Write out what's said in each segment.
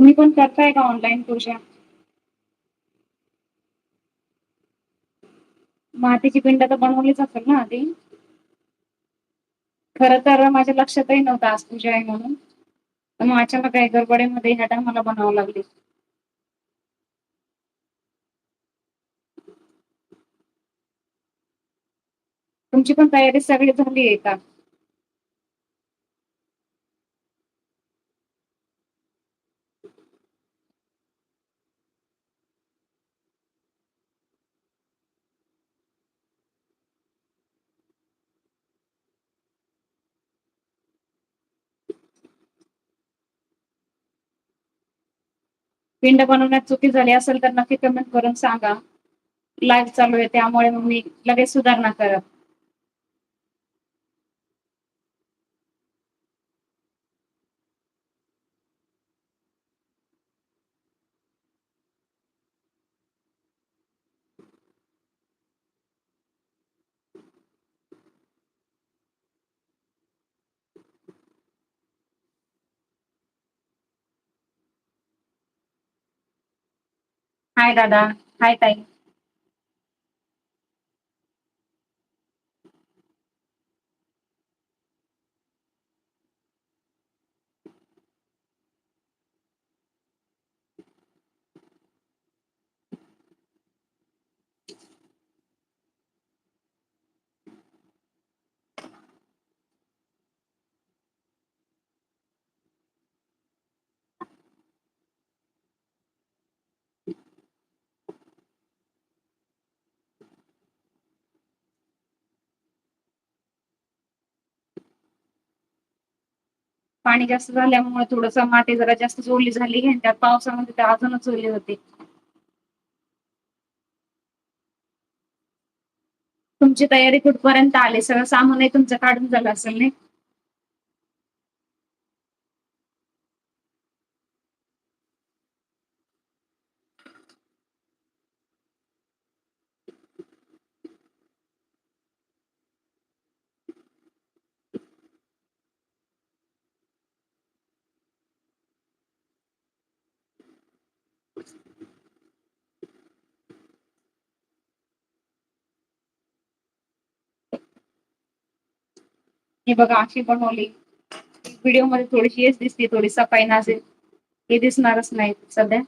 तुम्ही पण करताय का ऑनलाईन पूजा? मातीची पिंड तर बनवलीच असेल ना आधी? खर तर माझ्या लक्षातही नव्हतं आज पूजा आहे म्हणून. तर मग अचानक काही गडबडीमध्ये ह्या टायमाला बनावं लागली. तुमची पण तयारी सगळी झाली आहे का? पिंड बनवण्यात चुकी झाली असेल तर नक्की कमेंट करून सांगा. लाईव्ह चालू आहे त्यामुळे मग मी लगेच सुधारणा करत. हाय दादा, हाय ताई. पाणी जास्त झाल्यामुळे थोडस माती जरा जास्त ओली झाली आणि त्यात पावसामध्ये तर अजूनच ओली होते. तुमची तयारी कुठपर्यंत आली? सगळं सामानही तुमचं काढून झालं असेल नाही? हे बघा अशी बनवली. व्हिडिओमध्ये थोडीशी हेच दिसते थोडी सफाई नसेल हे दिसणारच नाही सध्या.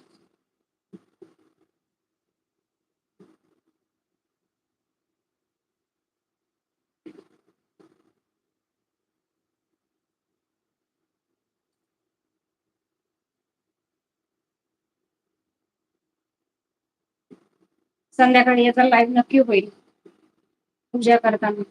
संध्याकाळी याचा लाईव्ह नक्की होईल पूजा करताना.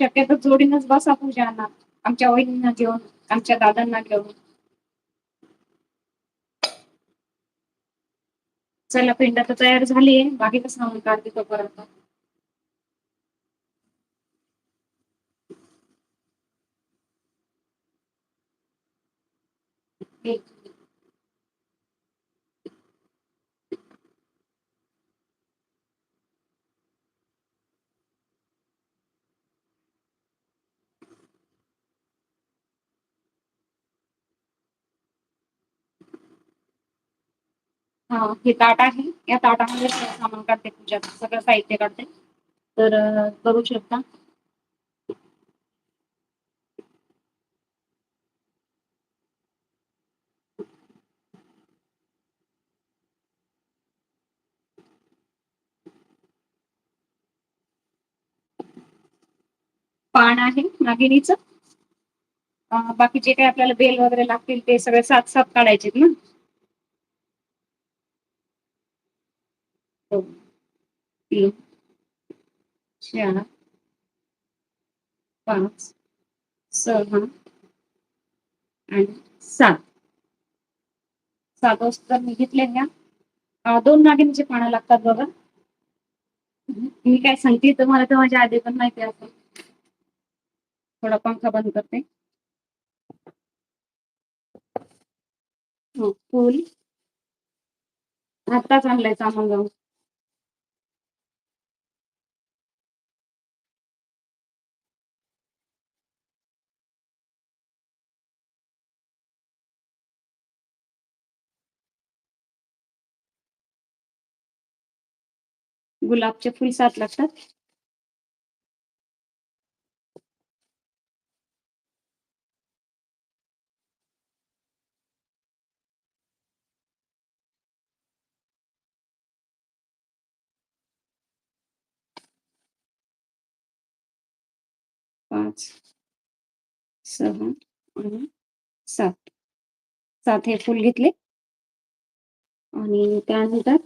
शक्यतो जोडीनच बसा पूजाना आमच्या वहिनींना घेऊन, आमच्या दादांना घेऊन. चला पिंड तर तयार झालीय बाकीच सांगून काढते तोपर्यंत. एक हा हे ताट आहे या ताटामध्ये सामान काढते पूजा सगळं साहित्य काढते. तर बघू शकता. पान आहे नागिनीच बाकी जे काही आपल्याला बेल वगैरे लागतील ते सगळे सात सात काढायचे ना. दोन, तीन, चार, पाच, सहा आणि सात. सात वस्तू तर मी घेतल्या घ्या दोन नागिनीचे पानं लागतात बघा. मी काय सांगते तुम्हाला तर माझ्या आधी पण माहिती असेल. थोडा पंखा बंद करते. हो फुल आत्ताच आणलाय सामान जाऊन. गुलाबचे फुल सात लागतात. पाच सहा आणि सात. सात हे फुल घेतले. आणि त्यानंतर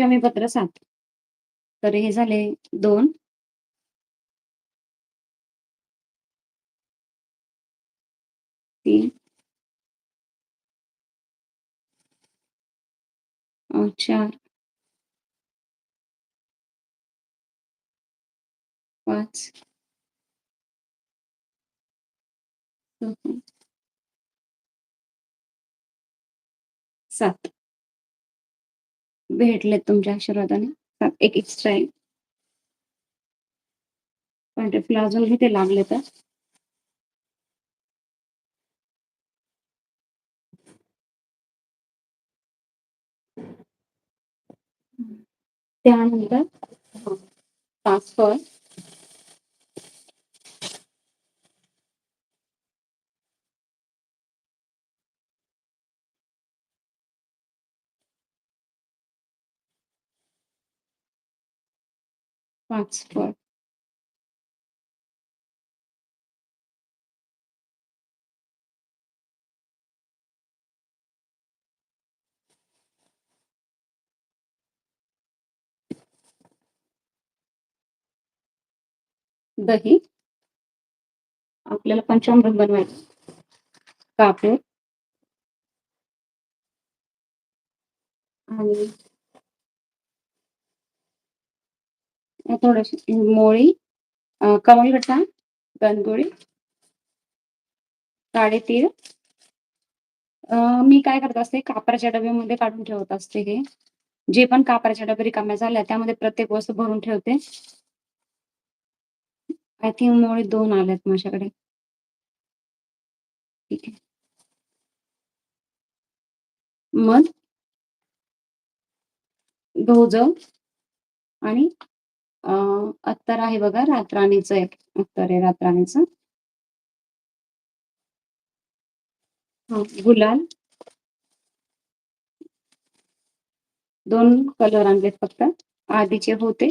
क्षमीपत्र सात. तर हे झाले दोन. तीन. चार. पाच. सात. भेटले तुमच्या आशीर्वादाने. एक एक्स्ट्रा आहे. पण ते फुल अजून ते लागले तर? त्यानंतर ट्रान्सफर फळ दही. आपल्याला पंचामृत बनवायचं. कापूर. थोडीशी मोळी कमळी गट्टा गणगोळी काळे तीळ मी काय करत असते कापराच्या डब्यामध्ये काढून ठेवत असते हे. जे पण कापराच्या डबे रिकाम्या झाल्या त्यामध्ये प्रत्येक वस्तू भरून ठेवते. आय थिंक मोळी दोन आल्यात माझ्याकडे. ठीक आहे. मध गहूजव आणि अत्तर आहे बघा रातराणीचं एक अत्तर आहे रातराणीचं. गुलाल. दोन कलर आणलेत फक्त आधीचे होते.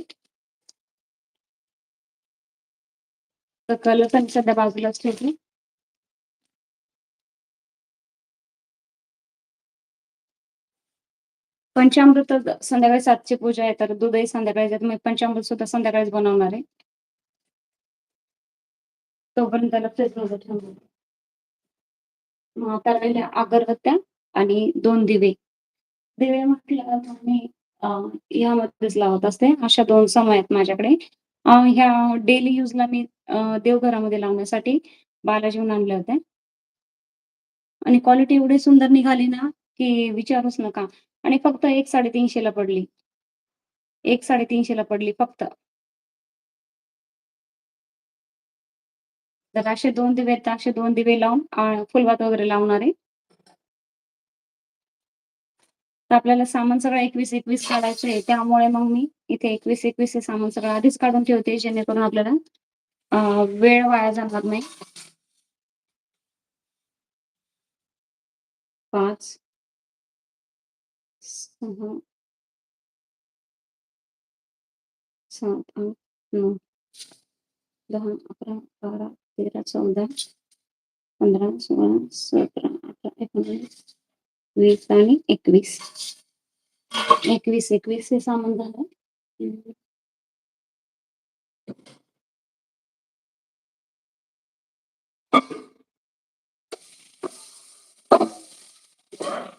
तर कलर पण सध्या बाजूलाच ठेवले पंचामृत संध्याकाळी सातची पूजा आहे तर दुधही संध्याकाळी मी पंचामृत सुद्धा संध्याकाळीच बनवणार आहे. तोपर्यंत त्याला फ्रीजमध्ये ठेवणार अगरबत्त्या आणि दोन दिवे. दिवे म्हटल्यावर मी यामध्येच लावत असते. अशा दोन समय आहेत माझ्याकडे. ह्या डेली यूजला मी देवघरामध्ये लावण्यासाठी बालाजीहून आणले होते आणि क्वालिटी एवढी सुंदर निघाली ना की विचारूच नका. आणि फक्त एक साडेतीनशे ला पडली. एक साडेतीनशे ला पडली फक्त. तर असे दोन दिवे आहेत असे दोन दिवे लावून फुलवात वगैरे लावणार आहे. तर आपल्याला सामान सगळं एकवीस एकवीस काढायचं आहे. त्यामुळे मग मी इथे एकवीस एकवीस हे सामान सगळं आधीच काढून ठेवते जेणेकरून आपल्याला वेळ वाया जाणार नाही. पाच. 6, सात आठ नऊ दहा अकरा बारा तेरा चौदा पंधरा सोळा सतरा 18, 19, वीस आणि 21. 21, 21 हे सामान झालं. Wow.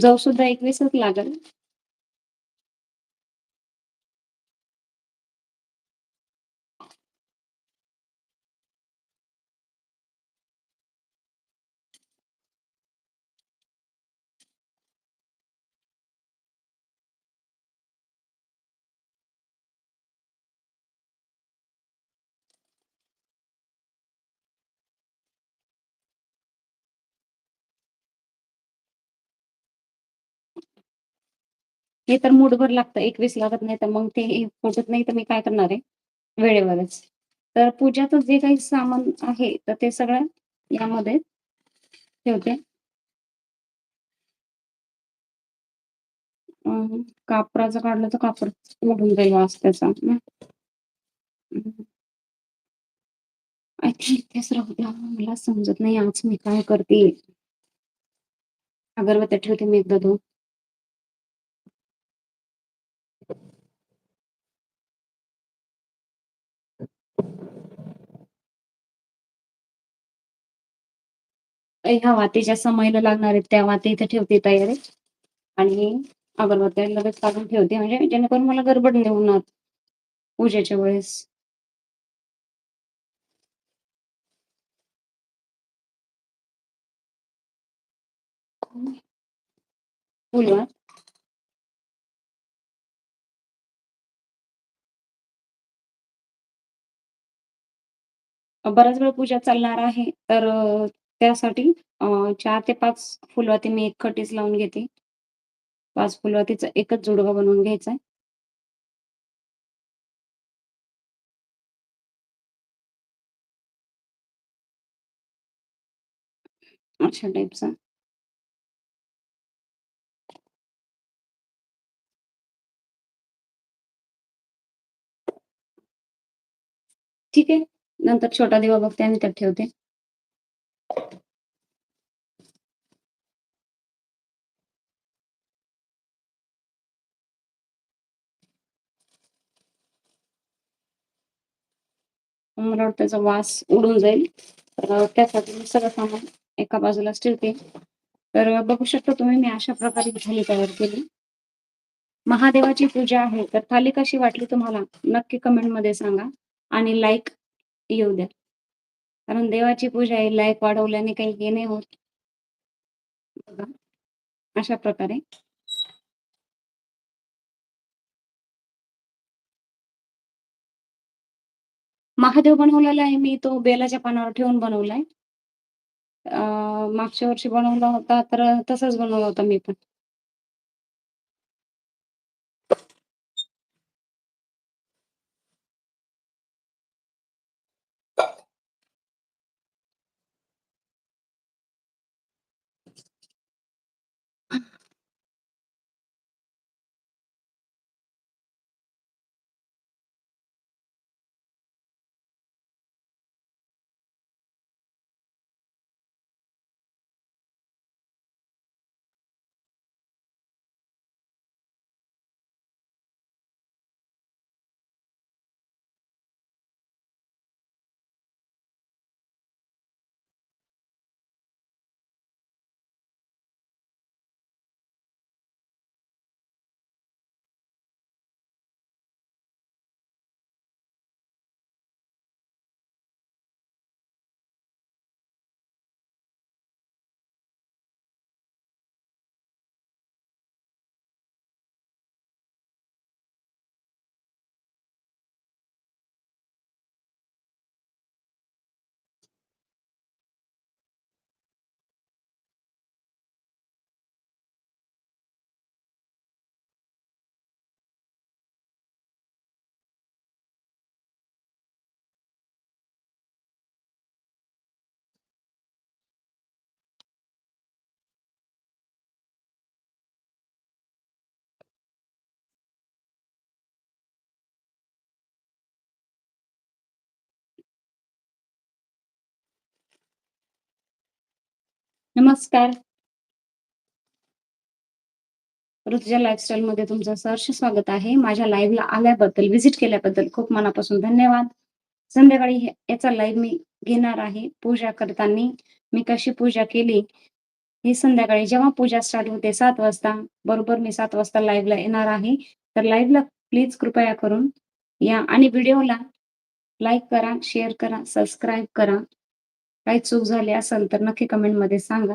जाऊ सुद्धा एकवीसच लागेल. हे तर मूठभर लागतं. एकवीस लागत नाही तर मग ते फुटत नाही तर मी काय करणार आहे? वेळेवरच. तर पूजाचं जे काही सामान आहे तर ते सगळं यामध्ये ठेवते. कापराचं काढलं तर कापड उडून जाईल वास त्याचा. आय थिंक तेच राहू द्या. मला समजत नाही आज मी काय करते. अगरबत्त्या ठेवते मी एकदा दोन. ह्या वातीच्या समयला लागणार आहेत त्या वाती इथे ठेवते तयारी. आणि अगरबत्त्या लगेच काढून ठेवते. म्हणजे जेणेकरून मला गडबड नाही होणार पूजेच्या वेळेस. फुलवात बराच वेळ पूजा चालणार आहे तर त्यासाठी चार ते पाच फुलवाती मी एक खटीस लावून घेते. पाच फुलवातीचा एकच जुडवा बनवून घ्यायचा आहे अशा टाईपचा ठीक आहे. नंतर छोटा दिवा बघते आणि त्यात ठेवते. मला वाटतं त्याचा वास उडून जाईल. तर त्यासाठी मी सगळं सामान एका बाजूलाच ठेवते. तर बघू शकता तुम्ही मी अशा प्रकारे थाली तयार केली. महादेवाची पूजा आहे तर थाली कशी वाटली तुम्हाला? नक्की कमेंटमध्ये सांगा आणि लाईक येऊ द्या. कारण देवाची पूजा आहे लाईक वाढवल्याने काही हे नाही होत. बघा. अशा प्रकारे. महादेव बनवलेला आहे. मी तो बेलाच्या पानावर ठेवून बनवलाय. मागच्या वर्षी बनवला होता तर तसंच बनवला होता मी पण. नमस्कार. ऋतुजा लाईफस्टाईल मध्ये तुमचं सहर्ष स्वागत आहे. माझ्या लाईव्हला आल्याबद्दल व्हिजिट केल्याबद्दल खूप मनापासून धन्यवाद. संध्याकाळी याचा लाईव्ह मी घेणार आहे. पूजा करताना मी कशी पूजा केली ही संध्याकाळी जेव्हा पूजा स्टार्ट होते सात वाजता बरोबर मी सात वाजता लाईव्हला येणार आहे. तर लाईव्हला प्लीज कृपया करून या. आणि व्हिडिओला लाईक करा शेअर करा सबस्क्राईब करा. काही चूक झाली असेल तर नक्की कमेंटमध्ये सांगा.